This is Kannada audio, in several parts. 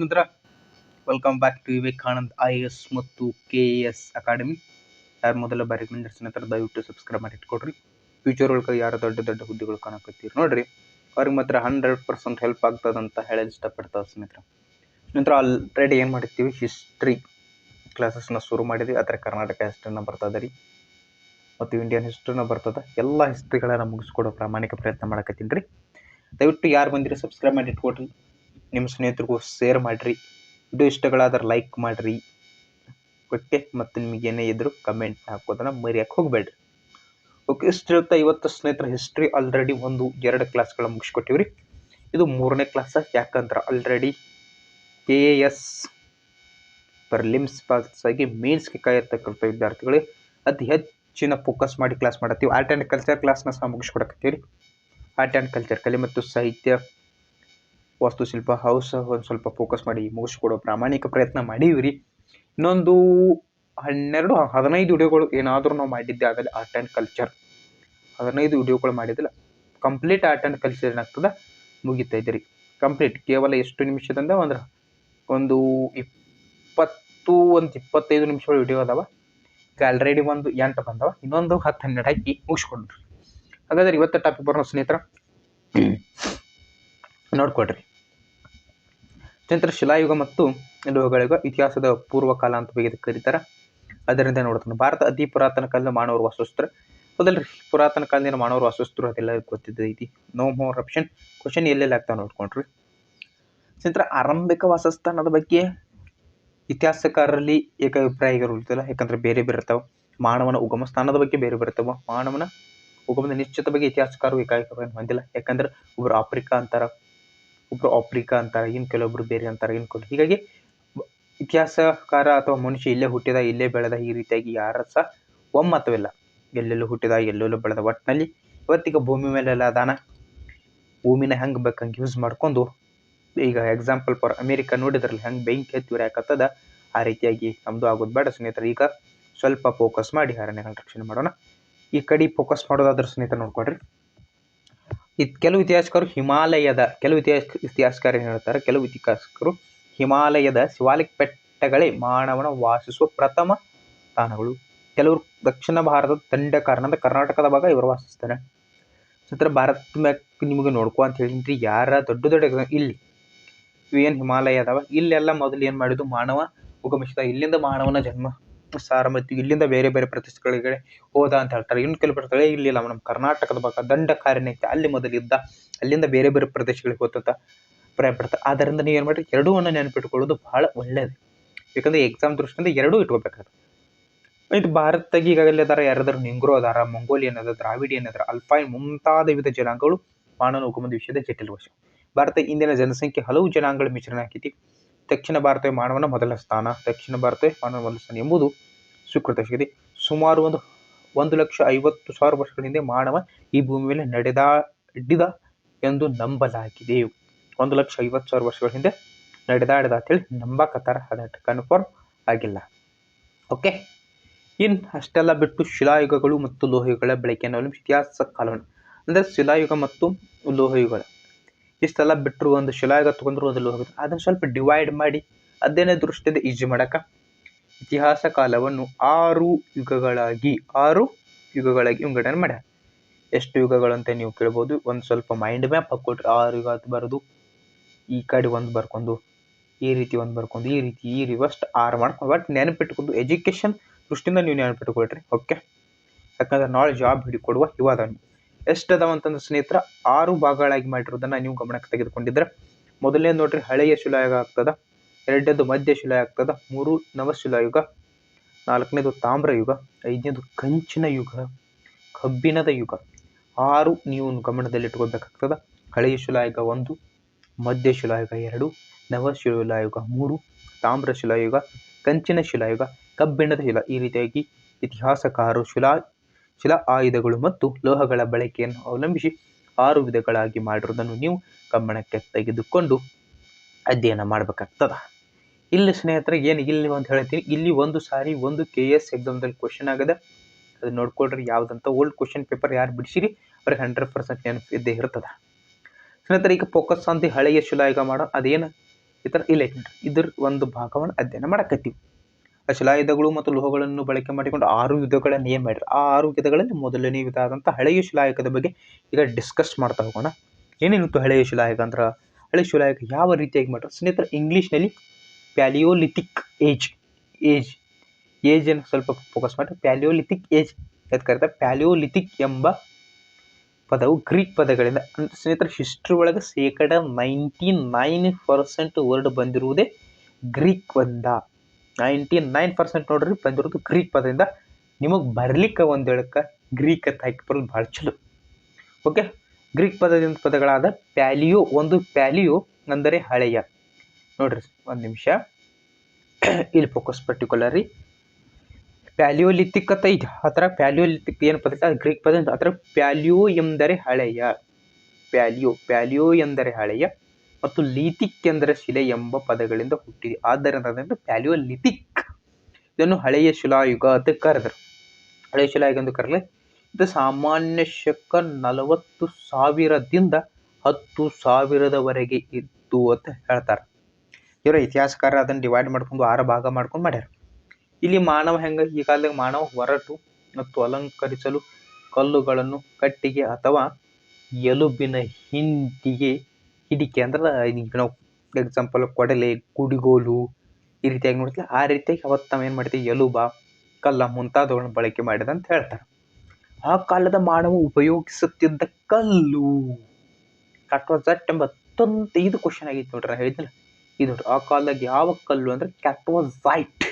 ಸ್ನೇಹಿತರ welcome back to Vivekanand I S ಮತ್ತು ಕೆ ಎ ಎಸ್ ಅಕಾಡೆಮಿ ಯಾರು ಮೊದಲ ಬಾರಿ ಬಂದಿರ ಸ್ನೇಹಿತರ, ದಯವಿಟ್ಟು ಸಬ್ಸ್ಕ್ರೈಬ್ ಮಾಡಿ ಇಟ್ಕೊಡ್ರಿ. ಫ್ಯೂಚರ್ ಒಳಗೆ ಯಾರು ದೊಡ್ಡ ದೊಡ್ಡ ಹುದ್ದೆಗಳು ಕಾಣಕತ್ತೀರಿ ನೋಡ್ರಿ. ಅವ್ರಿಗೆ ಮಾತ್ರ ಹಂಡ್ರೆಡ್ ಪರ್ಸೆಂಟ್ ಹೆಲ್ಪ್ ಆಗ್ತದಂತ ಹೇಳಲು ಇಷ್ಟಪಡ್ತಾವೆ ಸ್ನೇಹಿತರ. ನಂತರ ಆಲ್ರೆಡಿ ಏನು ಮಾಡಿರ್ತೀವಿ? ಹಿಸ್ಟ್ರಿ ಕ್ಲಾಸಸ್ನ ಶುರು ಮಾಡಿದ್ವಿ. ಅದರ ಕರ್ನಾಟಕ ಹಿಸ್ಟ್ರಿನ ಬರ್ತದೆ ರೀ. ಮತ್ತು ಇಂಡಿಯನ್ ಹಿಸ್ಟ್ರಿನ ಬರ್ತದೆ ಎಲ್ಲ ಹಿಸ್ಟ್ರಿಗಳನ್ನು ಮುಗಿಸ್ಕೊಡೋ ಪ್ರಾಮಾಣಿಕ ಪ್ರಯತ್ನ ಮಾಡಕತ್ತೀನಿ ರೀ. ದಯವಿಟ್ಟು ಯಾರು ಬಂದಿರಿ ಸಬ್ಸ್ಕ್ರೈಬ್ ಮಾಡಿ ಇಟ್ಕೊಡ್ರಿ. ನಿಮ್ಮ ಸ್ನೇಹಿತರಿಗೂ ಶೇರ್ ಮಾಡಿರಿ. ವಿಡಿಯೋ ಇಷ್ಟಗಳಾದ್ರೆ ಲೈಕ್ ಮಾಡಿರಿ. ಓಕೆ ಮತ್ತು ನಿಮಗೆ ಏನೇ ಇದ್ದರೂ ಕಮೆಂಟ್ ಹಾಕೋದನ್ನು ಮರೆಯೋಕ್ಕೆ ಹೋಗಬೇಡ್ರಿ. ಓಕೆ ಇಷ್ಟು ಹೇಳ್ತಾ ಇವತ್ತು ಸ್ನೇಹಿತರ ಹಿಸ್ಟ್ರಿ ಆಲ್ರೆಡಿ ಒಂದು, ಎರಡು ಕ್ಲಾಸ್ಗಳ ಮುಗಿಸ್ಕೊಟ್ಟಿವ್ರಿ. ಇದು ಮೂರನೇ ಕ್ಲಾಸ ಯಾಕಂದ್ರೆ already K A S prelims pass ಆಗಿ ಮೇನ್ಸ್ಗೆ ಕಾಯಿರ್ತಕ್ಕಂಥ ವಿದ್ಯಾರ್ಥಿಗಳಿಗೆ ಅತಿ ಹೆಚ್ಚಿನ ಫೋಕಸ್ ಮಾಡಿ ಕ್ಲಾಸ್ ಮಾಡತ್ತೀವಿ. ಆರ್ಟ್ ಆ್ಯಂಡ್ ಕಲ್ಚರ್ ಕ್ಲಾಸ್ನ ಸಹ ಮುಗಿಸ್ಕೊಡಕತ್ತೀವಿ ಆರ್ಟ್ ಆ್ಯಂಡ್ ಕಲ್ಚರ್ ಕಲೆ ಮತ್ತು ಸಾಹಿತ್ಯ ವಾಸ್ತುಶಿಲ್ಪ ಹೌಸ್ ಒಂದು ಸ್ವಲ್ಪ ಫೋಕಸ್ ಮಾಡಿ ಮುಗಿಸ್ಕೊಡೋ ಪ್ರಾಮಾಣಿಕ ಪ್ರಯತ್ನ ಮಾಡೀವಿ ರೀ ಇನ್ನೊಂದು ಹನ್ನೆರಡು ಹದಿನೈದು ವಿಡಿಯೋಗಳು ಏನಾದರೂ ನಾವು ಮಾಡಿದ್ದೆ ಆಗಲಿ ಆರ್ಟ್ ಆ್ಯಂಡ್ ಕಲ್ಚರ್ ಹದಿನೈದು ವಿಡಿಯೋಗಳು ಮಾಡಿದಿಲ್ಲ ಕಂಪ್ಲೀಟ್ ಆರ್ಟ್ ಆ್ಯಂಡ್ ಕಲ್ಚರ್ ಏನಾಗ್ತದೆ? ಮುಗಿತೈತೆ ರೀ. ಕಂಪ್ಲೀಟ್ ಕೇವಲ ಎಷ್ಟು ನಿಮಿಷದಿಂದ ಅಂದ್ರೆ ಒಂದು ಇಪ್ಪತ್ತು ಒಂದು ಇಪ್ಪತ್ತೈದು ನಿಮಿಷಗಳ ವಿಡಿಯೋ ಅದಾವ. ಈಗ ಆಲ್ರೆಡಿ ಒಂದು ಎಂಟು ಬಂದವ. ಇನ್ನೊಂದು ಹತ್ತು ಹನ್ನೆರಡು ಹಾಕಿ ಮುಗಿಸ್ಕೊಂಡ್ರಿ. ಹಾಗಾದ್ರೆ ಇವತ್ತು ಟಾಪಿಕ್ ಬರೋಣ ಸ್ನೇಹಿತರ. ನೋಡ್ಕೊಡ್ರಿ ಸ್ನೇಹಿತರ ಶಿಲಾಯುಗ ಮತ್ತು ಲೋಹಗಳಿಗ ಇತಿಹಾಸದ ಪೂರ್ವಕಾಲ ಅಂತ ಬಗ್ಗೆ ಕರೀತಾರೆ. ಅದರಿಂದ ನೋಡ್ತಾನೆ. ಭಾರತ ಅತಿ ಪುರಾತನ ಕಾಲದ ಮಾನವರು ವಾಸಿಸ್ತಾರೆ ಹೌದಲ್ರಿ ಪುರಾತನ ಕಾಲದಿಂದ ಮಾನವರು ವಾಸಿಸ್ತಾರೆ ಅದೆಲ್ಲ ಗೊತ್ತಿದ್ದೈತಿ ನೋ ಮೋರ್ ಆಪ್ಷನ್ ಕ್ವಶನ್ ಎಲ್ಲೆಲ್ಲಿ ಆಗ್ತಾವೆ ನೋಡ್ಕೊಂಡ್ರಿ. ಸ್ನೇಹಿತರ, ಆರಂಭಿಕ ವಾಸಸ್ಥಾನದ ಬಗ್ಗೆ ಇತಿಹಾಸಕಾರರಲ್ಲಿ ಏಕಾಭಿಪ್ರಾಯಗಳು ಇರ್ತಲ್ಲ ಯಾಕಂದ್ರೆ ಬೇರೆ ಬೇರೆ ಇರ್ತಾವೆ. ಮಾನವನ ಉಗಮ ಸ್ಥಾನದ ಬಗ್ಗೆ ಬೇರೆ ಬೇರೆ ಮಾನವನ ಉಗಮದ ನಿಶ್ಚಿತ ಬಗ್ಗೆ ಇತಿಹಾಸಕಾರರು ಏಕಾಭಿಪ್ರಾಯ ಹೊಂದಿಲ್ಲ. ಯಾಕಂದ್ರೆ ಒಬ್ರು ಆಫ್ರಿಕಾ ಅಂತಾರ ಒಬ್ರು ಆಫ್ರಿಕಾ ಅಂತಾರೆ ಇನ್ನು ಕೆಲವೊಬ್ರು ಬೇರೆ ಅಂತಾರೆ ಇನ್ನು ಕೆಲವು ಹೀಗಾಗಿ ಇತಿಹಾಸಕಾರ ಅಥವಾ ಮನುಷ್ಯ ಇಲ್ಲೇ ಹುಟ್ಟಿದ, ಇಲ್ಲೇ ಬೆಳೆದ ಈ ರೀತಿಯಾಗಿ ಯಾರ ಸಹ ಒಮ್ಮತವಿಲ್ಲ. ಎಲ್ಲೆಲ್ಲೂ ಹುಟ್ಟಿದ, ಎಲ್ಲೆಲ್ಲೂ ಬೆಳೆದ ಒಟ್ಟಿನಲ್ಲಿ ಇವತ್ತಿಗೆ ಭೂಮಿ ಮೇಲೆಲ್ಲ ಅದಾನ ಭೂಮಿನ ಹೆಂಗೆ ಬೇಕಂಗೆ ಯೂಸ್ ಮಾಡ್ಕೊಂಡು, ಈಗ ಎಕ್ಸಾಂಪಲ್ ಫಾರ್ ಅಮೇರಿಕಾ ನೋಡಿದ್ರಲ್ಲಿ, ಹೆಂಗೆ ಬೆಂಕಿ ಹತ್ತಿ ಯಾಕತ್ತದ ಆ ರೀತಿಯಾಗಿ ನಮ್ಮದು ಆಗೋದು ಬೇಡ ಸ್ನೇಹಿತರೆ. ಈಗ ಸ್ವಲ್ಪ ಫೋಕಸ್ ಮಾಡಿ, ಅರಣ್ಯಗಳ ರಕ್ಷಣೆ ಮಾಡೋಣ. ಈ ಕಡೆ ಫೋಕಸ್ ಮಾಡೋದಾದ್ರೆ ಸ್ನೇಹಿತರೆ ನೋಡ್ಕೊಡ್ರಿ ಇದು ಕೆಲವು ಇತಿಹಾಸಕರು ಹಿಮಾಲಯದ, ಕೆಲವು ಇತಿಹಾಸ ಇತಿಹಾಸಕಾರ ಏನು ಹೇಳ್ತಾರೆ? ಕೆಲವು ಇತಿಹಾಸಕರು ಹಿಮಾಲಯದ ಶಿವಾಲಿಕ್ ಬೆಟ್ಟಗಳೇ ಮಾನವನ ವಾಸಿಸುವ ಪ್ರಥಮ ತಾಣಗಳು. ಕೆಲವರು ದಕ್ಷಿಣ ಭಾರತದ ತಂಡ ಕಾರಣದ ಕರ್ನಾಟಕದ ಭಾಗ ಇವರು ವಾಸಿಸ್ತಾರೆ. ನಂತರ ಭಾರತ ಮ್ಯಾಕ್ ನಿಮಗೆ ನೋಡ್ಕೊ ಅಂತ ಹೇಳಿದ್ರಿ ಯಾರ ದೊಡ್ಡ ದೊಡ್ಡ ಇಲ್ಲಿ ಇಲ್ಲಿ ಏನು ಹಿಮಾಲಯ ಅದಾವ? ಇಲ್ಲೆಲ್ಲ ಮೊದಲು ಏನು ಮಾಡಿದ್ದು? ಮಾನವ ಉಗಮಿಸಿದ, ಇಲ್ಲಿಂದ ಮಾನವನ ಜನ್ಮ ಸಾರ ಮತ್ತು ಇಲ್ಲಿಂದ ಬೇರೆ ಬೇರೆ ಪ್ರದೇಶಗಳಿಗೆ ಹೋದ ಅಂತ ಹೇಳ್ತಾರೆ. ಇನ್ನು ಕೆಲವು ಬರ್ತಾರೆ ಇಲ್ಲಿಲ್ಲ ನಮ್ಮ ಕರ್ನಾಟಕದ ಭಾಗ ದಂಡ ಐತೆ ಅಲ್ಲಿ ಮೊದಲಿದ್ದ ಅಲ್ಲಿಂದ ಬೇರೆ ಬೇರೆ ಪ್ರದೇಶಗಳಿಗೆ ಹೋದಂತ ಪ್ರಯ ಪಡ್ತಾರೆ ಆದ್ದರಿಂದ ನೀವು ಏನು ಮಾಡಿರಿ? ಎರಡೂ ಅನ್ನ ನೆನಪಿಟ್ಕೊಳ್ಳೋದು ಬಹಳ ಒಳ್ಳೆಯದು ಯಾಕಂದ್ರೆ ಎಕ್ಸಾಮ್ ದೃಷ್ಟಿಯಿಂದ ಎರಡೂ ಇಟ್ಕೋಬೇಕಾದ್ರೆ ಇದು ಭಾರತದಾಗ ಈಗಾಗಲೇ ಅದಾರ, ಯಾರಾದರೂ ನಿಂಗ್ರೋ ಅದಾರ, ಮಂಗೋಲಿಯನ್ ಅದ ದ್ರಾವಿಡಿಯನ್ ಅದಾರ ಅಲ್ಫೈನ್ ಮುಂತಾದ ವಿವಿಧ ಜನಾಂಗಗಳು ಮಾನವ ಹುಕುಮದ ವಿಷಯದ ಜಟಿಲ ವಶ ಭಾರತ ಇಂದಿನ ಜನಸಂಖ್ಯೆ ಹಲವು ಜನಾಂಗಗಳ ಮಿಶ್ರಣ ಆಕೈತಿ. ದಕ್ಷಿಣ ಭಾರತವೇ ಮಾನವನ ಮೊದಲ ಸ್ಥಾನ, ದಕ್ಷಿಣ ಭಾರತವೇ ಮಾನವನ ಮೊದಲ ಸ್ಥಾನ ಎಂಬುದು ಸ್ವೀಕೃತ ಸಿಗಿದೆ ಸುಮಾರು ಒಂದು ಒಂದು ಲಕ್ಷ ಐವತ್ತು ಸಾವಿರ ವರ್ಷಗಳ ಹಿಂದೆ ಮಾನವ ಈ ಭೂಮಿ ಮೇಲೆ ನಡೆದಾಡಿದ ಎಂದು ನಂಬಲಾಗಿದೆ. ಒಂದು ಲಕ್ಷ ಐವತ್ತು ಸಾವಿರ ವರ್ಷಗಳ ಹಿಂದೆ ನಡೆದಾಡಿದ ಅಂತೇಳಿ ನಂಬಕತ್ತಾರ. ಅದಕ್ಕೆ ಕನ್ಫರ್ಮ್ ಆಗಿಲ್ಲ. ಓಕೆ ಇನ್ ಅಷ್ಟೆಲ್ಲ ಬಿಟ್ಟು ಶಿಲಾಯುಗಗಳು ಮತ್ತು ಲೋಹಯುಗಗಳ ಬೆಳಕಿನ ಇತಿಹಾಸ ಕಾಲವನ್ನು. ಅಂದರೆ ಶಿಲಾಯುಗ ಮತ್ತು ಲೋಹಯುಗಗಳ. ಇಷ್ಟೆಲ್ಲ ಬಿಟ್ಟರು ಒಂದು ಶಿಲಾಯುಗ ತಗೊಂಡ್ರು, ಒಂದು ಹೋಗುತ್ತೆ ಅದನ್ನು ಸ್ವಲ್ಪ ಡಿವೈಡ್ ಮಾಡಿ ಅದೇನೇ ದೃಷ್ಟಿಯಿಂದ ಈಜಿ ಮಾಡಕ ಇತಿಹಾಸ ಕಾಲವನ್ನು ಆರು ಯುಗಗಳಾಗಿ ಆರು ಯುಗಗಳಾಗಿ ವಿಂಗಡಣೆ ಮಾಡ್ಯಾರ. ಎಷ್ಟು ಯುಗಗಳು ಅಂತ ನೀವು ಕೇಳ್ಬೋದು. ಒಂದು ಸ್ವಲ್ಪ ಮೈಂಡ್ ಮ್ಯಾಪ್ ಹಾಕ್ಕೊಟ್ರಿ ಆರು ಯುಗ ಅಂತ ಬರೋದು, ಈ ಕಡೆ ಒಂದು ಬರ್ಕೊಂಡು, ಈ ರೀತಿ ಒಂದು ಬರ್ಕೊಂಡು, ಈ ರೀತಿ, ಈ ರಿವರ್ಸ್ಟ್ ಆರು ಮಾಡ್ಕೊಂಡು ಬಟ್ ನೆನಪಿಟ್ಕೊಂಡು ಎಜುಕೇಷನ್ ದೃಷ್ಟಿಯಿಂದ ನೀವು ನೆನಪಿಟ್ಕೊಳ್ರಿ ಓಕೆ ಯಾಕಂದ್ರೆ ನಾಳೆ ಜಾಬ್ ಹಿಡಿಕೊಡುವ ಇವಾದ ಎಷ್ಟು ಅದಾವ ಅಂತಂದ್ರೆ ಸ್ನೇಹಿತರ, ಆರು ಭಾಗಗಳಾಗಿ ಮಾಡಿರೋದನ್ನ ನೀವು ಗಮನಕ್ಕೆ ತೆಗೆದುಕೊಂಡಿದ್ರೆ, ಮೊದಲನೇ ನೋಡ್ರಿ ಹಳೆಯ ಶಿಲಾಯುಗ ಆಗ್ತದ, ಎರಡನೇದು ಮಧ್ಯ ಶಿಲಾಯುಗ ಆಗ್ತದ, ಮೂರು ನವಶಿಲಾಯುಗ ನಾಲ್ಕನೇದು ತಾಮ್ರ ಯುಗ, ಐದನೇದು ಕಂಚಿನ ಯುಗ, ಕಬ್ಬಿಣದ ಯುಗ. ಆರು ನೀವು ಗಮನದಲ್ಲಿಟ್ಕೋಬೇಕಾಗ್ತದ ಹಳೆಯ ಶಿಲಾಯುಗ ಒಂದು, ಮಧ್ಯ ಶಿಲಾಯುಗ ಎರಡು ನವಶಿಲಾಯುಗ ಮೂರು, ತಾಮ್ರ ಶಿಲಾಯುಗ ಕಂಚಿನ ಶಿಲಾಯುಗ ಕಬ್ಬಿಣದ ಶಿಲಾ. ಈ ರೀತಿಯಾಗಿ ಇತಿಹಾಸಕಾರರು ಶಿಲಾ ಶಿಲಾ ಆಯುಧಗಳು ಮತ್ತು ಲೋಹಗಳ ಬಳಕೆಯನ್ನು ಅವಲಂಬಿಸಿ ಆರು ವಿಧಗಳಾಗಿ ಮಾಡಿರೋದನ್ನು ನೀವು ಗಮನಕ್ಕೆ ತೆಗೆದುಕೊಂಡು ಅಧ್ಯಯನ ಮಾಡಬೇಕಾಗ್ತದ. ಇಲ್ಲಿ ಸ್ನೇಹಿತರೆ, ಏನು ಇಲ್ಲಿ ಅಂತ ಹೇಳ್ತೀನಿ. ಇಲ್ಲಿ ಒಂದು ಸಾರಿ ಒಂದು ಕೆ ಎಸ್ ಎಕ್ಸಾಮ್ದಲ್ಲಿ ಕ್ವಶನ್ ಆಗಿದೆ ಅದು ನೋಡ್ಕೊಳ್ರಿ. ಯಾವುದಂತ ಓಲ್ಡ್ ಕ್ವಶನ್ ಪೇಪರ್ ಯಾರು ಬಿಡಿಸಿರಿ, ಅವ್ರಿಗೆ ಹಂಡ್ರೆಡ್ ಪರ್ಸೆಂಟ್ ನೆನಪು ಇದ್ದೇ ಇರ್ತದೆ. ಸ್ನೇಹಿತರೆ, ಈಗ ಫೋಕಸ್ ಅಂತ ಹಳೆಯ ಶಿಲಾಯುಗ ಮಾಡೋ ಅದೇನು? ಈ ಥರ ಇಲ್ಲ. ಇದ್ರ ಒಂದು ಭಾಗವನ್ನು ಅಧ್ಯಯನ ಮಾಡಕತ್ತೀವಿ. ಶಿಲಾಯುಧಗಳು ಮತ್ತು ಲೋಹಗಳನ್ನು ಬಳಕೆ ಮಾಡಿಕೊಂಡು ಆರು ಯುದ್ಧಗಳನ್ನು ಏನು ಮಾಡಿದ್ರು? ಆ ಆರು ಯುದ್ಧಗಳಲ್ಲಿ ಮೊದಲನೇ ವಿಧ ಆದಂಥ ಹಳೆಯ ಶಿಲಾಯುಗದ ಬಗ್ಗೆ ಈಗ ಡಿಸ್ಕಸ್ ಮಾಡ್ತಾ ಹೋಗೋಣ. ಏನೇನಿತ್ತು ಹಳೆಯ ಶಿಲಾಯುಗ ಅಂದ್ರೆ? ಹಳೆಯ ಶಿಲಾಯುಗ ಯಾವ ರೀತಿಯಾಗಿ ಮಾಡ್ತಾರೆ ಸ್ನೇಹಿತರೆ, ಇಂಗ್ಲೀಷ್ನಲ್ಲಿ ಪ್ಯಾಲಿಯೋಲಿಥಿಕ್ ಏಜ್ ಏಜ್ ಏಜನ್ನು ಸ್ವಲ್ಪ ಫೋಕಸ್ ಮಾಡಿ. ಪ್ಯಾಲಿಯೋಲಿಥಿಕ್ ಏಜ್ ಯಾಕೆ ಕರೀತಾರೆ ಪ್ಯಾಲಿಯೋಲಿಥಿಕ್ ಎಂಬ ಪದವು ಗ್ರೀಕ್ ಪದಗಳಿಂದ. ಸ್ನೇಹಿತರೆ ಹಿಸ್ಟ್ರಿ ಒಳಗೆ ಶೇಕಡ ನೈಂಟಿ ನೈನ್ ಪರ್ಸೆಂಟ್ ವರ್ಡ್ ಬಂದಿರುವುದೇ ಗ್ರೀಕ್ ಪದ ನೈಂಟಿ ನೈನ್ ಪರ್ಸೆಂಟ್ ನೋಡ್ರಿ ಬಂದಿರೋದು ಗ್ರೀಕ್ ಪದದಿಂದ. ನಿಮಗೆ ಬರ್ಲಿಕ್ಕೆ ಒಂದು ಹೇಳಕ್ಕೆ ಗ್ರೀಕ್ ಅಂತ ಹಾಕಿ ಬರೋದು ಭಾಳ ಚಲೋ. ಓಕೆ? ಗ್ರೀಕ್ ಪದದಿಂದ ಪದಗಳಾದ ಪ್ಯಾಲಿಯೋ, ಒಂದು ಪ್ಯಾಲಿಯೋ ಅಂದರೆ ಹಳೆಯ. ನೋಡ್ರಿ ಒಂದು ನಿಮಿಷ. ಇಲ್ಲಿ ಫೋಕಸ್ ಪರ್ಟಿಕ್ಯುಲರಿ ಪ್ಯಾಲಿಯೋಲಿಥಿಕ್ ಅಂತ ಇದು ಆ ಥರ ಪ್ಯಾಲಿಯೋಲಿಥಿಕ್ ಏನು ಪದ ಅದು ಗ್ರೀಕ್ ಪದ ಆ ಥರ ಪ್ಯಾಲಿಯೋ ಎಂದರೆ ಹಳೆಯ. ಪ್ಯಾಲಿಯೋ ಪ್ಯಾಲಿಯೋ ಎಂದರೆ ಹಳೆಯ. ಮತ್ತು ಲೀಥಿಕ್ ಎಂದರೆ ಶಿಲೆ ಎಂಬ ಪದಗಳಿಂದ ಹುಟ್ಟಿದೆ. ಆದ್ದರಿಂದ ಅದನ್ನು ಪ್ಯಾಲಿಯೋಲಿಥಿಕ್ ಇದನ್ನು ಹಳೆಯ ಶಿಲಾಯುಗ ಅಂತ ಕರೆದರು. ಹಳೆಯ ಶಿಲಾಯುಗ ಎಂದು ಕರೆಯಲಿ, ಇದು ಸಾಮಾನ್ಯ ಶಕ ನಲವತ್ತು ಸಾವಿರದಿಂದ ಹತ್ತು ಸಾವಿರದವರೆಗೆ ಇತ್ತು ಅಂತ ಹೇಳ್ತಾರೆ. ಇವರ ಇತಿಹಾಸಕಾರ ಅದನ್ನು ಡಿವೈಡ್ ಮಾಡ್ಕೊಂಡು, ಆರು ಭಾಗ ಮಾಡ್ಕೊಂಡು ಮಾಡ್ಯಾರ. ಇಲ್ಲಿ ಮಾನವ ಹೆಂಗೆ, ಈ ಕಾಲದಾಗ ಮಾನವ ಹೊರಟು ಮತ್ತು ಅಲಂಕರಿಸಲು ಕಲ್ಲುಗಳನ್ನು ಕಟ್ಟಿಗೆ ಅಥವಾ ಎಲುಬಿನ ಹಿಂಡಿಗೆ ಹಿಡಿಕೆ ಅಂದ್ರೆ ಈಗ ನಾವು ಎಕ್ಸಾಂಪಲ್ ಕೊಡಲೆ, ಕುಡಿಗೋಲು ಈ ರೀತಿಯಾಗಿ ನೋಡ್ತಿಲ್ಲ ಆ ರೀತಿಯಾಗಿ ಅವತ್ತು ನಾವು ಏನು ಮಾಡ್ತೀವಿ? ಎಲುಬ, ಕಲ್ಲ ಮುಂತಾದವುಗಳನ್ನು ಬಳಕೆ ಮಾಡಿದ ಅಂತ ಹೇಳ್ತಾರೆ. ಆ ಕಾಲದ ಮಾನವ ಉಪಯೋಗಿಸುತ್ತಿದ್ದ ಕಲ್ಲು. ಕ್ಯಾಟ್ವಾಜಟ್ ಎಂಬ ಅತ್ಯಂತ ಇದು ಕ್ವಶನ್ ಆಗಿತ್ತು ನೋಡ್ರಿ ಹೇಳಿದ್ನಲ್ಲ. ಇದು ನೋಡ್ರಿ, ಆ ಕಾಲದಾಗ ಯಾವ ಕಲ್ಲು ಅಂದ್ರೆ ಕ್ಯಾಟ್ವಾಸೈಟ್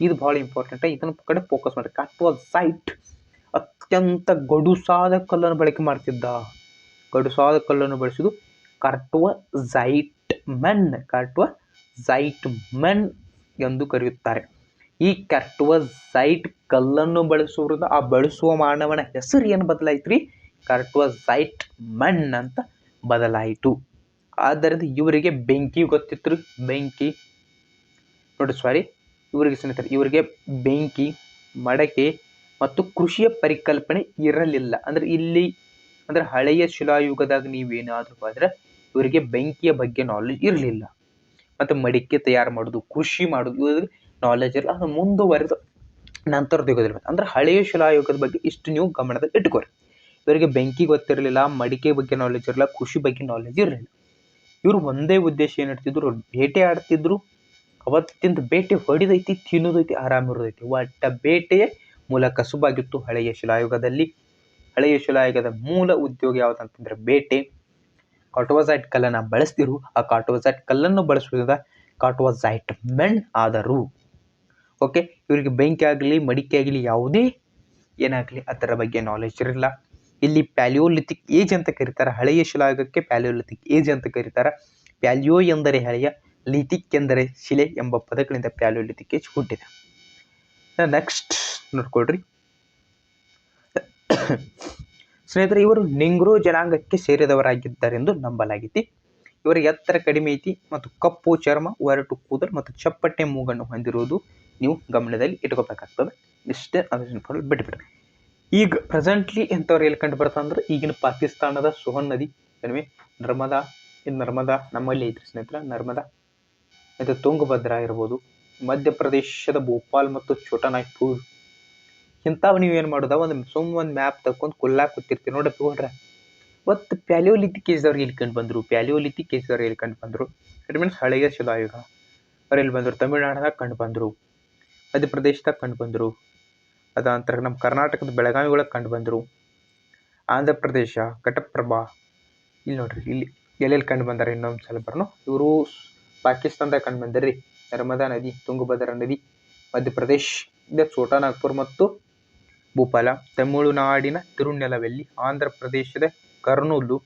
ಇದು ಭಾಳ ಇಂಪಾರ್ಟೆಂಟ್ ಇದನ್ನ ಕಡೆ ಫೋಕಸ್ ಮಾಡಿ ಸೈಟ್ ಅತ್ಯಂತ ಗಡುಸಾದ ಕಲ್ಲನ್ನು ಬಳಕೆ ಮಾಡ್ತಿದ್ದ. ಗಡುಸಾದ ಕಲ್ಲನ್ನು ಬಳಸಿದ್ದು ಕಾರ್ಟ್ವಸೈಟ್ ಮೆನ್ ಕಾರ್ಟ್ವಸೈಟ್ ಮೆನ್ ಎಂದು ಕರೆಯುತ್ತಾರೆ. ಈ ಕಾರ್ಟ್ವಸೈಟ್ ಕಲ್ಲನ್ನು ಬಳಸುವುದರಿಂದ ಆ ಬಳಸುವ ಮಾನವನ ಹೆಸರು ಏನು ಬದಲಾಯ್ತು ರೀ ಕಾರ್ಟ್ವಸೈಟ್ ಮೆನ್ ಅಂತ ಬದಲಾಯಿತು. ಆದ್ದರಿಂದ ಇವರಿಗೆ ಬೆಂಕಿ ಗೊತ್ತಿತ್ತು ಬೆಂಕಿ. ನೋಡಿ ಸಾರಿ ಇವರಿಗೆ ಸ್ನೇಹಿತರೆ, ಇವರಿಗೆ ಬೆಂಕಿ, ಮಡಕೆ ಮತ್ತು ಕೃಷಿಯ ಪರಿಕಲ್ಪನೆ ಇರಲಿಲ್ಲ. ಅಂದ್ರೆ ಇಲ್ಲಿ, ಅಂದ್ರೆ ಹಳೆಯ ಶಿಲಾಯುಗದಾಗ ನೀವೇನಾದರೂ ಹೋದ್ರೆ ಇವರಿಗೆ ಬೆಂಕಿಯ ಬಗ್ಗೆ ನಾಲೆಜ್ ಇರಲಿಲ್ಲ. ಮತ್ತು ಮಡಿಕೆ ತಯಾರು ಮಾಡೋದು, ಕೃಷಿ ಮಾಡೋದು ಇವ್ರಿಗೆ ನಾಲೆಜ್ ಇರಲ್ಲ ಅದು ಮುಂದುವರೆದು ನಂತರದ ಯುಗದಲ್ಲಿ ಅಂದ್ರೆ ಹಳೆಯ ಶಿಲಾಯುಗದ ಬಗ್ಗೆ ಇಷ್ಟು ನೀವು ಗಮನದಲ್ಲಿ ಇಟ್ಕೋರಿ. ಇವರಿಗೆ ಬೆಂಕಿ ಗೊತ್ತಿರಲಿಲ್ಲ, ಮಡಿಕೆ ಬಗ್ಗೆ ನಾಲೆಜ್ ಇರಲಿಲ್ಲ, ಕೃಷಿ ಬಗ್ಗೆ ನಾಲೆಜ್ ಇರಲಿಲ್ಲ. ಇವರು ಒಂದೇ ಉದ್ದೇಶ ಏನು ಬೇಟೆ ಆಡ್ತಿದ್ರು. ಅವತ್ತಿಂದ ಬೇಟೆ ಹೊಡಿದೈತಿ, ತಿನ್ನೋದೈತಿ ಆರಾಮಿರೋದೈತಿ ಒಟ್ಟ ಬೇಟೆಯೇ ಮೂಲ ಕಸುಬಾಗಿತ್ತು ಹಳೆಯ ಶಿಲಾಯುಗದಲ್ಲಿ. ಹಳೆಯ ಶಿಲಾಯುಗದ ಮೂಲ ಉದ್ಯೋಗ ಯಾವುದಂತಂದ್ರೆ ಬೇಟೆ. ಕಾಟೋವಸೈಟ್ ಕಲ್ಲನ್ನು ಬಳಸ್ತಿರು, ಆ ಕಾಟೋಸೈಟ್ ಕಲ್ಲನ್ನು ಬಳಸುವುದರಿಂದ ಕಾಟೋಸೈಟ್ ಮೆಣ್ ಆದರು. ಓಕೆ ಇವರಿಗೆ ಬೆಂಕಿ ಆಗಲಿ, ಮಡಿಕೆ ಆಗಲಿ, ಯಾವುದೇ ಏನಾಗಲಿ ಅದರ ಬಗ್ಗೆ ನಾಲೆಜ್ ಇರಲಿಲ್ಲ ಇಲ್ಲಿ ಪ್ಯಾಲಿಯೋಲಿಥಿಕ್ ಏಜ್ ಅಂತ ಕರೀತಾರೆ, ಹಳೆಯ ಶಿಲಾಯುಗಕ್ಕೆ ಪ್ಯಾಲಿಯೋಲಿಥಿಕ್ ಏಜ್ ಅಂತ ಕರೀತಾರೆ. ಪ್ಯಾಲಿಯೋ ಎಂದರೆ ಹಳೆಯ ಲಿಥಿಕ್ ಎಂದರೆ ಶಿಲೆ ಎಂಬ ಪದಗಳಿಂದ ಪ್ಯಾಲಿಯೋಲಿಥಿಕ್ ಏಜ್ ಹುಟ್ಟಿದೆ. ನೆಕ್ಸ್ಟ್ ನೋಡ್ಕೊಳ್ರಿ. ಸ್ನೇಹಿತರೆ, ಇವರು ನಿಂಗ್ರೋ ಜನಾಂಗಕ್ಕೆ ಸೇರಿದವರಾಗಿದ್ದಾರೆಂದು ನಂಬಲಾಗಿದೆ ಇವರ ಎತ್ತರ ಕಡಿಮೆ ಐತಿ ಮತ್ತು ಕಪ್ಪು, ಚರ್ಮ, ಒರಟು ಕೂದಲು ಮತ್ತು ಚಪ್ಪಟೆ ಮೂಗನ್ನು ಹೊಂದಿರುವುದು ನೀವು ಗಮನದಲ್ಲಿ ಇಟ್ಕೋಬೇಕಾಗ್ತದೆ. ಇಷ್ಟೇ ಅದನ್ನು ಬಿಟ್ಬಿಡ್ರಿ. ಈಗ ಪ್ರೆಸೆಂಟ್ಲಿ ಎಂಥವ್ರು ಎಲ್ಲಿ ಕಂಡು ಅಂದ್ರೆ ಈಗಿನ ಪಾಕಿಸ್ತಾನದ ಸೋಹನ್ ನದಿ. ಕಡಿಮೆ ನರ್ಮದಾ ಇದು ನರ್ಮದಾ, ನಮ್ಮಲ್ಲಿ ಐತ್ರಿ ಸ್ನೇಹಿತರ, ನರ್ಮದಾ. ಮತ್ತು ತುಂಗಭದ್ರಾ ಇರ್ಬೋದು. ಮಧ್ಯಪ್ರದೇಶದ ಭೋಪಾಲ್ ಮತ್ತು ಛೋಟಾನಾಗ್ಪುರ್ ಇಂಥವು ನೀವು ಏನು ಮಾಡೋದ? ಒಂದು ಸುಮ್ಮ ಒಂದು ಮ್ಯಾಪ್ ತಕ್ಕೊಂಡು ಕುಲ್ಲಾ ಕೂತಿರ್ತೀವಿ ನೋಡಿ ತಗೊಂಡ್ರೆ ಮತ್ತು ಪ್ಯಾಲಿಯೋಲಿಥಿಕ್ ಏಜ್ದವ್ರಿಗೆ ಇಲ್ಲಿ ಕಂಡು ಬಂದರು. ಪ್ಯಾಲಿಯೋಲಿಥಿಕ್ ಏಜ್ದವ್ರು ಇಲ್ಲಿ ಕಂಡು ಬಂದರು. ಇಟ್ ಮೀನ್ಸ್ ಹಳೆಯ ಶಿಲಾಯುಗ ಅವ್ರು ಇಲ್ಲಿ ಬಂದರು ತಮಿಳ್ನಾಡದಾಗ ಕಂಡು ಬಂದರು. ಮಧ್ಯಪ್ರದೇಶದಾಗ ಕಂಡು ಬಂದರು. ಅದಾಂತರ ನಮ್ಮ ಕರ್ನಾಟಕದ ಬೆಳಗಾವಿ ಒಳಗೆ ಕಂಡು ಬಂದರು. ಆಂಧ್ರ ಪ್ರದೇಶ, ಘಟಪ್ರಭಾ. ಇಲ್ಲಿ ನೋಡ್ರಿ, ಇಲ್ಲಿ ಎಲ್ಲೆಲ್ಲಿ ಕಂಡು ಬಂದಾರೆ ಇನ್ನೊಂದು ಸಲ ಬರ್ನು? ಇವರು ಪಾಕಿಸ್ತಾನದಾಗ ಕಂಡು ಬಂದಾರ್ರಿ. ನರ್ಮದಾ ನದಿ, ತುಂಗಭದ್ರಾ ನದಿ, ಮಧ್ಯಪ್ರದೇಶ ಚೋಟಾ ನಾಗ್ಪುರ್ ಮತ್ತು ಭೂಪಾಲ, ತಮಿಳುನಾಡಿನ ತಿರುನೆಲವೆಲ್ಲಿ ಆಂಧ್ರ ಪ್ರದೇಶದ ಕರ್ನೂಲು,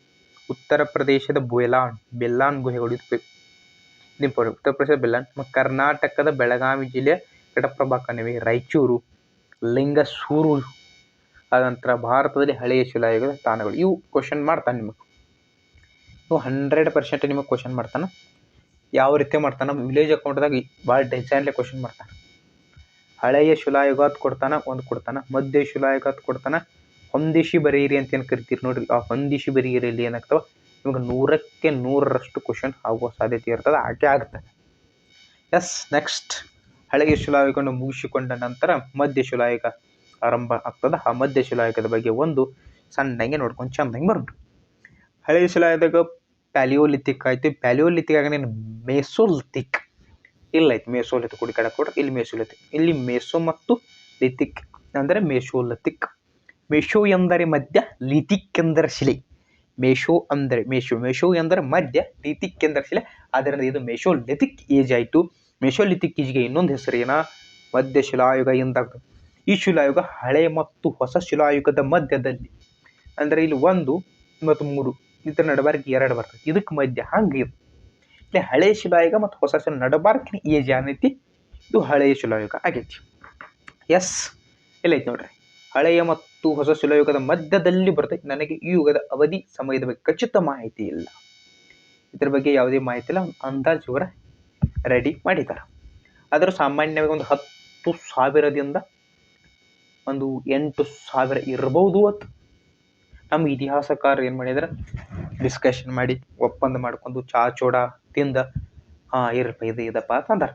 ಉತ್ತರ ಪ್ರದೇಶದ ಬೊಯ್ಲಾನ್ ಬೆಲ್ಲಾನ್ ಗುಹೆಗಳು ಇರ್ತವೆ ಇಂಪಾರ್ಟೆಂಟ್ ಉತ್ತರ ಪ್ರದೇಶ ಬೆಲ್ಲಾನ್ ಕರ್ನಾಟಕದ ಬೆಳಗಾವಿ ಜಿಲ್ಲೆಯ ಘಟಪ್ರಭಾ ಕಣಿವೆ, ರಾಯಚೂರು, ಲಿಂಗಸೂರು ಅನಂತರ ಭಾರತದಲ್ಲಿ ಹಳೆಯ ಶಿಲಾಯುಗದ ತಾಣಗಳು. ಇವು ಕ್ವಶನ್ ಮಾಡ್ತಾನೆ ನಿಮಗೆ. ಇವು ಹಂಡ್ರೆಡ್ ಪರ್ಸೆಂಟ್ ನಿಮಗೆ ಕ್ವಶನ್ ಮಾಡ್ತಾನೆ. ಯಾವ ರೀತಿ ಮಾಡ್ತಾನೆ? ವಿಲೇಜ್ ಅಕೌಂಟ್ದಾಗ ಭಾಳ ಡಿಸೈನ್ಲೆ ಕ್ವಶನ್ ಮಾಡ್ತಾನೆ. ಹಳೆಯ ಶಿಲಾಯುಗಾತ್ ಕೊಡ್ತಾನ, ಒಂದು ಕೊಡ್ತಾನ, ಮಧ್ಯ ಶಿಲಾಯುಗಾತ್ ಕೊಡ್ತಾನ. ಹೊಂದಿಶಿ ಬರೀರಿ ಅಂತ ಏನು ಕರಿತೀರಿ ನೋಡ್ರಿ, ಆ ಹೊಂದಿಸಿ ಬರೀರಿಯಲ್ಲಿ ಏನಾಗ್ತವೆ? ನಿಮ್ಗೆ ನೂರಕ್ಕೆ ನೂರರಷ್ಟು ಕ್ವಶನ್ ಆಗುವ ಸಾಧ್ಯತೆ ಇರ್ತದೆ, ಆಕೆ ಆಗ್ತದೆ ಎಸ್ ನೆಕ್ಸ್ಟ್ ಹಳೆಯ ಶಿಲಾಯುಗವನ್ನು ಮುಗಿಸಿಕೊಂಡ ನಂತರ ಮಧ್ಯ ಶಿಲಾಯುಗ ಆರಂಭ ಆಗ್ತದೆ. ಆ ಮಧ್ಯ ಶಿಲಾಯುಗದ ಬಗ್ಗೆ ಒಂದು ಸಣ್ಣಗೆ ನೋಡ್ಕೊಂಡು ಚಂದಂಗೆ ಬರೋದು ಹಳೆಯ ಶಿಲಾಯುಗ ಪ್ಯಾಲಿಯೋಲಿಥಿಕ್ ಆಯ್ತು. ಪ್ಯಾಲಿಯೋಲಿಥಿಕ್ ಆಗ ನೀನು ಮೆಸೋಲಿಥಿಕ್ ಇಲ್ಲ ಮೆಸೋಲಿಥಿಕ್ ಹುಡುಕಿ ಕಡೆ ಕೊಡ್ರಿ ಇಲ್ಲಿ ಮೇಸೋಲಿತಿಕ್ ಇಲ್ಲಿ ಮೇಸೋ ಮತ್ತು ಲಿಥಿಕ್ ಅಂದರೆ ಮೆಸೋಲಿಥಿಕ್ ಮೇಷೋ ಎಂದರೆ ಮಧ್ಯ ಲಿಥಿಕ್ ಎಂದರೆ ಶಿಲೆ. ಮೇಷೋ ಅಂದರೆ ಮೇಷೋ ಮೇಷೋ ಎಂದರೆ ಮಧ್ಯ ಲಿಥಿಕ್ ಎಂದರೆ ಶಿಲೆ. ಆದ್ದರಿಂದ ಇದು ಮೆಸೋಲಿಥಿಕ್ ಏಜ್ ಆಯಿತು. ಮೇಷೋಲಿಥಿಕ್ ಈಜ್ಗೆ ಇನ್ನೊಂದು ಹೆಸರೇನ ಮಧ್ಯ ಶಿಲಾಯುಗ ಎಂದಾಗ್ತದೆ. ಈ ಶಿಲಾಯುಗ ಹಳೆ ಮತ್ತು ಹೊಸ ಶಿಲಾಯುಗದ ಮಧ್ಯದಲ್ಲಿ. ಅಂದರೆ ಇಲ್ಲಿ ಒಂದು ಮತ್ತು ಮೂರು. ಇದರ ನಡಬಾರ್ಕ್ ಎರಡು ಬರ್ತದೆ. ಇದಕ್ಕೆ ಮಧ್ಯ ಹಂಗೆ ಇಲ್ಲಿ ಹಳೆ ಶಿಲಾಯುಗ ಮತ್ತು ಹೊಸ ಶಿಲ ನಡಬಾರ್ಕಿನ ಏಜ್ ಏನೈತಿ ಇದು ಹಳೆಯ ಶಿಲಾಯುಗ ಆಗೈತಿ. ಎಸ್ ಎಲ್ಲೈತಿ ನೋಡ್ರಿ. ಹಳೆಯ ಮತ್ತು ಹೊಸ ಶಿಲಾಯುಗದ ಮಧ್ಯದಲ್ಲಿ ಬರ್ತೈತಿ. ನನಗೆ ಈ ಯುಗದ ಅವಧಿ, ಸಮಯದ ಬಗ್ಗೆ ಖಚಿತ ಮಾಹಿತಿ ಇಲ್ಲ. ಇದ್ರ ಬಗ್ಗೆ ಯಾವುದೇ ಮಾಹಿತಿ ಇಲ್ಲ. ಅಂದಾಜು ಇವರ ರೆಡಿ ಮಾಡಿದ್ದಾರೆ ಆದರೂ ಸಾಮಾನ್ಯವಾಗಿ ಒಂದು ಹತ್ತು ಸಾವಿರದಿಂದ ಒಂದು ಎಂಟು ಸಾವಿರ ಇರ್ಬೋದು ಅಂತ. ನಮ್ಮ ಇತಿಹಾಸಕಾರ ಏನು ಮಾಡಿದ್ರೆ? ಡಿಸ್ಕಷನ್ ಮಾಡಿ, ಒಪ್ಪಂದ ಮಾಡ್ಕೊಂಡು ಚಾ ಚೋಡ ತಿಂದ, ಹಾಂ ಇರಪ್ಪ, ಇದು ಇದಪ್ಪ ಅಂತಂದಾರ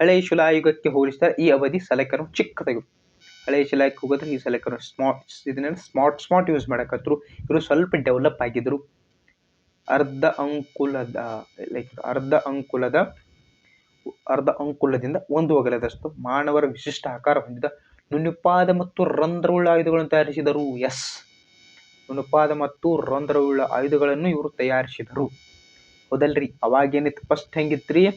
ಹಳೆಯ ಶಿಲಾಯುಗಕ್ಕೆ ಹೋಲಿಸಿದರೆ ಈ ಅವಧಿ ಸಲಕರಣ ಚಿಕ್ಕದಾಗ ಹಳೆಯ ಶಿಲಾಯುಗಕ್ಕೆ ಹೋಗೋದ್ರೆ ಈ ಸಲಕರು ಸ್ಮಾರ್ಟ್ ಇದನ್ನ ಸ್ಮಾರ್ಟ್ ಸ್ಮಾರ್ಟ್ ಯೂಸ್ ಮಾಡಕತ್ರು. ಇವರು ಸ್ವಲ್ಪ ಡೆವಲಪ್ ಆಗಿದ್ರು. ಅರ್ಧ ಅಂಕುಲದ ಲೈಕ್ ಅರ್ಧ ಅಂಕುಲದ, ಅರ್ಧ ಅಂಕುಲದಿಂದ ಒಂದು ಅಗಲದಷ್ಟು ಮಾನವರ ವಿಶಿಷ್ಟ ಆಕಾರ ಹೊಂದಿದ ನುಣುಪಾದ ಮತ್ತು ರಂಧ್ರವುಳ್ಳ ಆಯುಧಗಳನ್ನು ತಯಾರಿಸಿದರು. ಎಸ್ ನುಣುಪಾದ ಮತ್ತು ರಂಧ್ರವುಳ್ಳ ಆಯುಧಗಳನ್ನು ಇವರು ತಯಾರಿಸಿದರು. ಹೌದಲ್ರಿ? ಅವಾಗೇನಿತ್ತು? ಫಸ್ಟ್ ಹೆಂಗಿತ್ರಿ?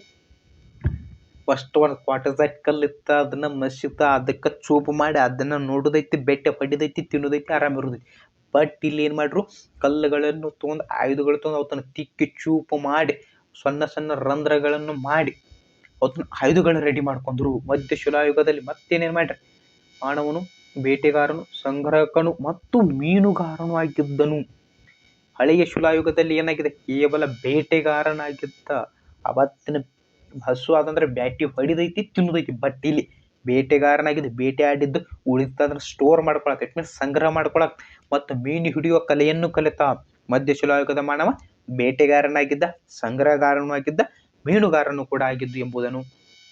ಫಸ್ಟ್ ಒಂದು ಕ್ವಾಟರ್ಸೈಟ್ ಇತ್ತು, ಅದನ್ನ ಮಸಿತ ಅದಕ್ಕೆ ಚೂಪು ಮಾಡಿ, ಅದನ್ನ ನೋಡುದೈತಿ, ಬೆಟ್ಟ ಪಡಿದೈತಿ ತಿನ್ನೋದೈತಿ, ಆರಾಮ ಇರೋದೈತಿ. ಬಟ್ ಇಲ್ಲಿ ಏನು ಮಾಡ್ರು? ಕಲ್ಲುಗಳನ್ನು ತೊಗೊಂಡು ಆಯುಧಗಳು ತೊಗೊಂಡು ಅವತನ ತಿಕ್ಕಿ ಚೂಪು ಮಾಡಿ, ಸಣ್ಣ ಸಣ್ಣ ರಂಧ್ರಗಳನ್ನು ಮಾಡಿ ಅವತನ ಆಯುಧಗಳನ್ನ ರೆಡಿ ಮಾಡ್ಕೊಂಡ್ರು. ಮಧ್ಯ ಶಿಲಾಯುಗದಲ್ಲಿ ಮತ್ತೇನೇನು ಮಾಡ್ರಿ? ಮಾನವನು ಬೇಟೆಗಾರನು ಸಂಗ್ರಹಕನು ಮತ್ತು ಮೀನುಗಾರನು ಆಗಿದ್ದನು. ಹಳೆಯ ಶಿಲಾಯುಗದಲ್ಲಿ ಏನಾಗಿದೆ? ಕೇವಲ ಬೇಟೆಗಾರನಾಗಿದ್ದ ಅವತ್ತಿನ ಹಸು ಆದಂದ್ರೆ ಬ್ಯಾಟಿ ಹೊಡಿದೈತಿ, ತಿನ್ನೋದೈತಿ. ಬಟ್ ಇಲ್ಲಿ ಬೇಟೆಗಾರನಾಗಿದ್ದು, ಬೇಟೆ ಆಡಿದ್ದು ಉಳಿತಂದ್ರೆ ಸ್ಟೋರ್ ಮಾಡ್ಕೊಳಕ್ ಇಟ್ ಸಂಗ್ರಹ ಮಾಡ್ಕೊಳಕ್. ಮತ್ತು ಮೀನು ಹಿಡಿಯುವ ಕಲೆಯನ್ನು ಕಲಿತ? ಮಧ್ಯ ಶಿಲಾಯುಗದ ಮಾನವ ಬೇಟೆಗಾರನಾಗಿದ್ದ, ಸಂಗ್ರಹಗಾರನೂ ಆಗಿದ್ದ, ಮೀನುಗಾರನು ಕೂಡ ಆಗಿದ್ದು ಎಂಬುದನ್ನು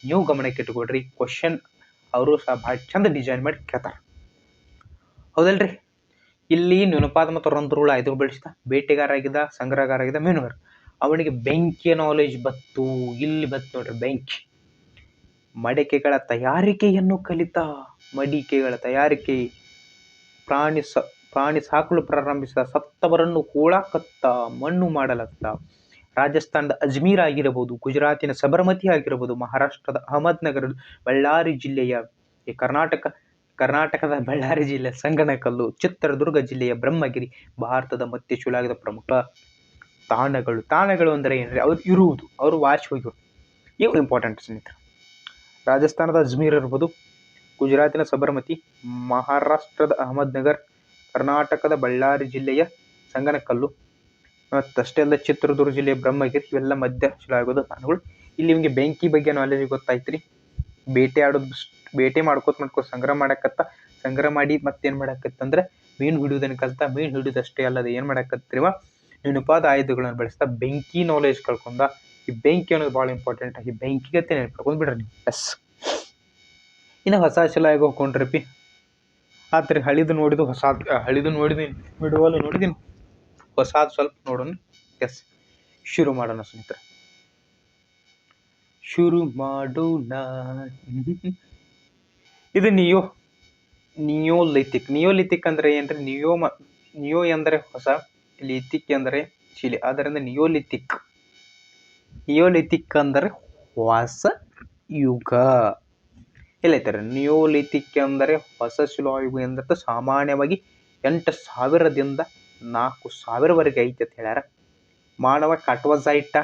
ನೀವು ಗಮನಕ್ಕೆ ಇಟ್ಟುಕೊಡ್ರಿ ಕ್ವಶನ್ ಅವರು ಸಹ ಭಾಳ ಚಂದ ಡಿಸೈನ್ ಮಾಡಿ ಕೇಳ್ತಾರೆ. ಹೌದಲ್ರಿ? ಇಲ್ಲಿ ನ್ಯೂನಪಾದ ಮತ್ತು ರಂಧ್ರುಳ ಆಯ್ದು ಬೆಳೆಸಿದ ಸಂಗ್ರಹಗಾರ ಆಗಿದ್ದ ಮೀನುಗಾರ. ಅವನಿಗೆ ಬೆಂಕಿಯ ನಾಲೆಜ್ ಬತ್ತು ಇಲ್ಲಿ ಬತ್ತು ನೋಡ್ರಿ ಬೆಂಕಿ. ಮಡಿಕೆಗಳ ತಯಾರಿಕೆಯನ್ನು ಕಲಿತ ಮಡಿಕೆಗಳ ತಯಾರಿಕೆ. ಪ್ರಾಣಿ ಸ, ಪ್ರಾಣಿ ಸಾಕಲು ಪ್ರಾರಂಭಿಸಿದ ಸತ್ತವರನ್ನು ಕೂಳಾಕತ್ತ ಮಣ್ಣು ಮಾಡಲತ್ತ ರಾಜಸ್ಥಾನದ ಅಜ್ಮೀರ್ ಆಗಿರಬಹುದು, ಗುಜರಾತಿನ ಸಬರಮತಿ ಆಗಿರಬಹುದು, ಮಹಾರಾಷ್ಟ್ರದ ಅಹಮದ್ನಗರ ಬಳ್ಳಾರಿ ಜಿಲ್ಲೆಯ ಕರ್ನಾಟಕ ಕರ್ನಾಟಕದ ಬಳ್ಳಾರಿ ಜಿಲ್ಲೆ ಸಂಗನಕಲ್ಲು, ಚಿತ್ರದುರ್ಗ ಜಿಲ್ಲೆಯ ಬ್ರಹ್ಮಗಿರಿ, ಭಾರತದ ಮತ್ತೆ ಶುಲಾಗದ ಪ್ರಮುಖ ತಾಣಗಳು. ತಾಣಗಳು ಅಂದರೆ ಏನಂದರೆ ಅವ್ರು ಇರುವುದು, ಅವರು ವಾಚ್ ಹೋಗಿರು. ಇವು ಇಂಪಾರ್ಟೆಂಟ್ ಸ್ನೇಹಿತರೆ. ರಾಜಸ್ಥಾನದ ಅಜ್ಮೀರ್ ಇರ್ಬೋದು, ಗುಜರಾತಿನ ಸಬರಮತಿ, ಮಹಾರಾಷ್ಟ್ರದ ಅಹಮದ್ನಗರ್ ಕರ್ನಾಟಕದ ಬಳ್ಳಾರಿ ಜಿಲ್ಲೆಯ ಸಂಗನಕಲ್ಲು, ಮತ್ತಷ್ಟೇ ಅಲ್ಲ ಚಿತ್ರದುರ್ಗ ಜಿಲ್ಲೆಯ ಬ್ರಹ್ಮಗಿರಿ, ಇವೆಲ್ಲ ಮಧ್ಯ ಶಿಲಾಯುಗದ ತಾಣಗಳು. ಇಲ್ಲಿ ನಿಮಗೆ ಬೆಂಕಿ ಬಗ್ಗೆ ನಾಲೆಜ್ ಗೊತ್ತಾಯ್ತು ಬೇಟೆ ಆಡೋದು ಬೇಟೆ ಮಾಡ್ಕೋತ ಮಾಡ್ಕೋ ಸಂಗ್ರಹ ಮಾಡಕತ್ತ ಸಂಗ್ರಹ ಮಾಡಿ ಮತ್ತೇನು ಮಾಡಕತ್ತಂದ್ರೆ ಮೀನು ಹಿಡಿಯೋದನ್ನು ಕಲ್ತ ಮೀನು ಹಿಡಿಯೋದಷ್ಟೇ ಅಲ್ಲದೆ ಏನು ಮಾಡಕತ್ತಿರುವ? ನೆನಪಾದ ಆಯುಧಗಳನ್ನು ಬಳಸ್ತಾ ಬೆಂಕಿ ನಾಲೆಜ್ ಕಳ್ಕೊಂಡ ಈ ಬೆಂಕಿ ಅನ್ನೋದು ಭಾಳ ಇಂಪಾರ್ಟೆಂಟ್ ಈ ಬೆಂಕಿಗತ್ತೆ ನೆನಪಿಡ್ಕೊಂಡು ಬಿಡ್ರಿ ನೀವು. ಎಸ್ ಇನ್ನು ಹೊಸ ಶಿಲಾಯುಗ ಹೋಗ್ಕೊಂಡ್ರಿಪಿ ಆತ್ರಿ ಹಳಿದು ನೋಡಿದ್ದು ಹೊಸ ಹಳಿದು ನೋಡಿದೀನಿ ಬಿಡುವಲ್ಲ ನೋಡಿದೀನಿ. ಹೊಸಾದ್ ಸ್ವಲ್ಪ ನೋಡೋಣ. ಎಸ್ ಶುರು ಮಾಡೋಣ ಸ್ನೇಹಿತರೆ. ಶುರು ಮಾಡೋಣ ಇದು ನಿಯೋ, ನಿಯೋಲಿಥಿಕ್. ನಿಯೋಲಿಥಿಕ್ ಅಂದರೆ ಏನ್ರಿ? ನಿಯೋ ನಿಯೋ ಎಂದರೆ ಹೊಸ, ಲಿಥಿಕ್ ಎಂದರೆ ಶಿಲೆ. ಆದ್ದರಿಂದ ನಿಯೋಲಿಥಿಕ್. ನಿಯೋಲಿಥಿಕ್ ಅಂದರೆ ಹೊಸ ಯುಗ. ಎಲ್ಲೈತಾರೆ ನಿಯೋಲಿಥಿಕ್ ಅಂದರೆ ಹೊಸ ಶಿಲಾಯುಗ ಎಂದರೆ ಸಾಮಾನ್ಯವಾಗಿ ಎಂಟು ಸಾವಿರದಿಂದ ನಾಲ್ಕು ಸಾವಿರವರೆಗೆ ಐತೆ ಅಂತ ಹೇಳ್ಯಾರ. ಮಾನವ ಕಟ್ವಜೈಟ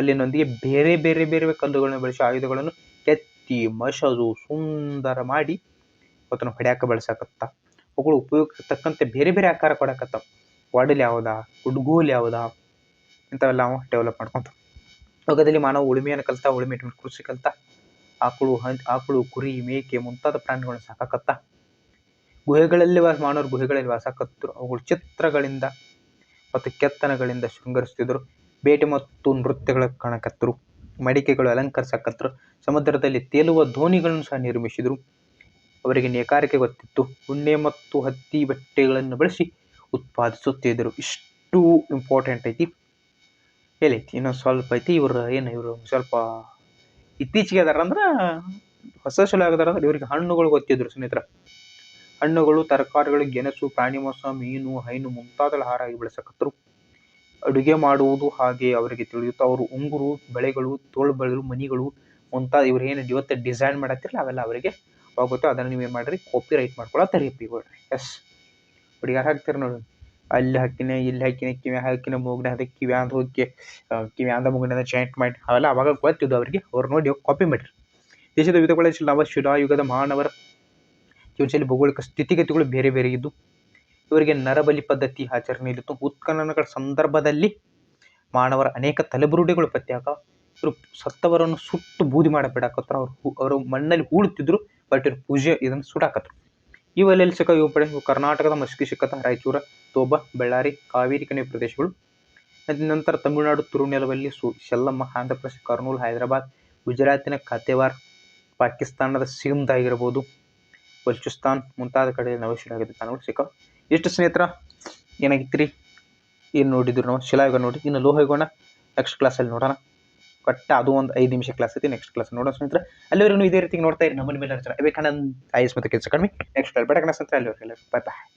ಕಲ್ಲಿನೊಂದಿಗೆ ಬೇರೆ ಬೇರೆ ಬೇರೆ ಕಲ್ಲುಗಳನ್ನು ಬಳಸಿ ಆಯುಧಗಳನ್ನು ಕೆತ್ತಿ ಮಸದು ಸುಂದರ ಮಾಡಿ ಅವತ್ತನ್ನು ಹೊಡ್ಯಾಕ ಬಳಸಕತ್ತ. ಅವುಗಳು ಉಪಯೋಗ ತಕ್ಕಂತೆ ಬೇರೆ ಬೇರೆ ಆಕಾರ ಕೊಡಕತ್ತಾವ ಒಡಲ್ ಯಾವುದಾ, ಗುಡ್ಗೋಲ್ ಯಾವುದಾ, ಇಂಥವೆಲ್ಲ ಅವ ಡೆವಲಪ್ ಮಾಡ್ಕೊಂತ. ಯೋಗದಲ್ಲಿ ಮಾನವ ಉಳುಮೆಯನ್ನು ಕಲಿತಾ, ಉಳುಮೆ ಕೃಷಿ ಕಲಿತಾ, ಆಕಳು ಆಕಳು, ಕುರಿ, ಮೇಕೆ ಮುಂತಾದ ಪ್ರಾಣಿಗಳನ್ನ ಸಾಕಾಕತ್ತ. ಗುಹೆಗಳಲ್ಲಿ ವಾಸ, ಮಾನವರು ಗುಹೆಗಳಲ್ಲಿ ವಾಸಕತ್ತರು ಅವುಗಳು ಚಿತ್ರಗಳಿಂದ ಮತ್ತು ಕೆತ್ತನಗಳಿಂದ ಶೃಂಗರಿಸುತ್ತಿದ್ದರು ಬೇಟೆ ಮತ್ತು ನೃತ್ಯಗಳ ಕಾಣಕತ್ತರು, ಮಡಿಕೆಗಳು ಅಲಂಕರಿಸಕತ್ತರು, ಸಮುದ್ರದಲ್ಲಿ ತೇಲುವ ದೋಣಿಗಳನ್ನು ಸಹ ನಿರ್ಮಿಸಿದರು. ಅವರಿಗೆ ನೇಕಾರಿಕೆ ಗೊತ್ತಿತ್ತು. ಉಣ್ಣೆ ಮತ್ತು ಹತ್ತಿ ಬಟ್ಟೆಗಳನ್ನು ಬಳಸಿ ಉತ್ಪಾದಿಸುತ್ತಿದ್ದರು. ಇಷ್ಟು ಇಂಪಾರ್ಟೆಂಟ್ ಐತಿ. ಹೇಳೈತಿ ಇನ್ನೊಂದು ಸ್ವಲ್ಪ ಐತಿ. ಇವರು ಏನು, ಇವರು ಸ್ವಲ್ಪ ಇತ್ತೀಚೆಗೆ ಅದಾರ ಹೊಸ ಆಗದಾರ ಅಂದ್ರೆ ಇವ್ರಿಗೆ ಹಣ್ಣುಗಳು ಗೊತ್ತಿದ್ರು ಸ್ನೇಹಿತರ. ಹಣ್ಣುಗಳು, ತರಕಾರಿಗಳು, ಗೆಣಸು, ಪ್ರಾಣಿ ಮಾಂಸ, ಮೀನು, ಹೈನು ಮುಂತಾದ ಆಹಾರ ಬೆಳೆಸಕತ್ತರು. ಅಡುಗೆ ಮಾಡುವುದು ಹಾಗೆ ಅವರಿಗೆ ತಿಳಿಯುತ್ತೆ, ಅವರು ಉಂಗುರು, ಬಳೆಗಳು, ತೋಳು ಬಳೆಗಳು, ಮಣಿಗಳು ಮುಂತಾದ ಇವ್ರು ಏನು ಇವತ್ತು ಡಿಸೈನ್ ಮಾಡತ್ತಿರಲ್ಲ, ಅವೆಲ್ಲ ಅವರಿಗೆ ಹೋಗುತ್ತೆ. ಅದನ್ನು ನೀವು ಏನು ಮಾಡಿರಿ ಕಾಪಿ ರೈಟ್ ಮಾಡ್ಕೊಳ್ಳೋ ತರಿಪಿಗೊಳ್ರಿ ಎಸ್ ಹುಡುಗಿ ಯಾರು ಹಾಕ್ತೀರಿ ನೋಡಿ. ಅಲ್ಲಿ ಹಾಕಿನ, ಇಲ್ಲಿ ಹಾಕಿನ, ಕಿವಿ ಹಾಕಿನ, ಮೂಗ್ನ ಅದಕ್ಕೆ ಅಂತ ಹೋಗಿ ಕಿವ್ಯಾಂದ ಮೂಗಿನ ಜಾಯಿಂಟ್ ಮಾಡಿ, ಅವೆಲ್ಲ ಅವಾಗ ಗೊತ್ತಿದ್ದು ಅವರಿಗೆ. ಅವ್ರು ನೋಡಿ ಕಾಪಿ ಮಾಡಿರಿ. ದೇಶದ ವಿಧಗಳ ನವ ಶಿಲಾಯುಗದ ಮಾನವರ ಜೀವನಶೈಲಿ ಭೌಗೋಳಿಕ ಸ್ಥಿತಿಗತಿಗಳು ಬೇರೆ ಬೇರೆ ಇದ್ದು ಇವರಿಗೆ ನರಬಲಿ ಪದ್ಧತಿ ಆಚರಣೆಯಲ್ಲಿತ್ತು ಉತ್ಖನನಗಳ ಸಂದರ್ಭದಲ್ಲಿ ಮಾನವರ ಅನೇಕ ತಲೆಬುರುಡೆಗಳು ಪತ್ತೆಯಾಗ ಇವರು ಸತ್ತವರನ್ನು ಸುಟ್ಟು ಬೂದಿ ಮಾಡಬೇಡಾಕತ್ರ. ಅವರು ಅವರು ಮಣ್ಣಲ್ಲಿ ಹೂಳುತ್ತಿದ್ರು, ಬಟ್ ಇವರು ಪೂಜೆ ಇದನ್ನು ಸುಡಾಕತ್ರು. ಇವೆಲ್ಲ ಸಿಕ್ಕ ಇವು ಪಡೆ ಕರ್ನಾಟಕದ ಮಸ್ಕಿ ಸಿಕ್ಕತ್ತ ರಾಯಚೂರ, ತೋಬ, ಬಳ್ಳಾರಿ, ಕಾವೇರಿ ಕಣಿವೆ ಪ್ರದೇಶಗಳು. ನಂತರ ತಮಿಳುನಾಡು ತಿರುನೆಲವಲ್ಲಿ ಸು, ಶೆಲ್ಲಮ್ಮ ಆಂಧ್ರ ಪ್ರದೇಶ ಕರ್ನೂಲ್, ಹೈದರಾಬಾದ್, ಗುಜರಾತಿನ ಕತೆವಾರ್ ಪಾಕಿಸ್ತಾನದ ಸಿಂಧ್ ಆಗಿರ್ಬೋದು, ಬಲೂಚಿಸ್ತಾನ್ ಮುಂತಾದ ಕಡೆ ನವಶಿಲಾಗಿದೆ ತಾಣಗಳು ಸಿಕ್ಕ ಎಷ್ಟು ಸ್ನೇಹಿತರ? ಏನಾಗಿತ್ತು ರೀ ಏನು ನೋಡಿದ್ರು ನಾವು? ಶಿಲಾಯುಗ ನೋಡಿ, ಇನ್ನು ಲೋಹಯುಗನ ನೆಕ್ಸ್ಟ್ ಕ್ಲಾಸಲ್ಲಿ ನೋಡೋಣ. ಕಟ್ಟ ಅದು ಒಂದು ಐದು ನಿಮಿಷ ಕ್ಲಾಸ್ ಐತಿ ನೆಕ್ಸ್ಟ್ ಕ್ಲಾಸ್ ನೋಡೋಣ ಸ್ನೇಹಿತರೆ. ಅಲ್ಲಿವರೆಗೂ ಇದೇ ರೀತಿ ನೋಡ್ತಾ ಇರಿ ನಮ್ಮ ಮೇಲೆ ವಿವೇಕಾನಂದ್ ಐ ಎಸ್ ಮತ್ತು ಕೆಲಸ ಕಡಿಮೆ. ನೆಕ್ಸ್ಟ್ ಬೇಡ ಕಣ ಸ್ನೇಹಿತರೆ ಅಲ್ಲಿವರೆಗೆ ಬಾಯ್ ಬಾಯ್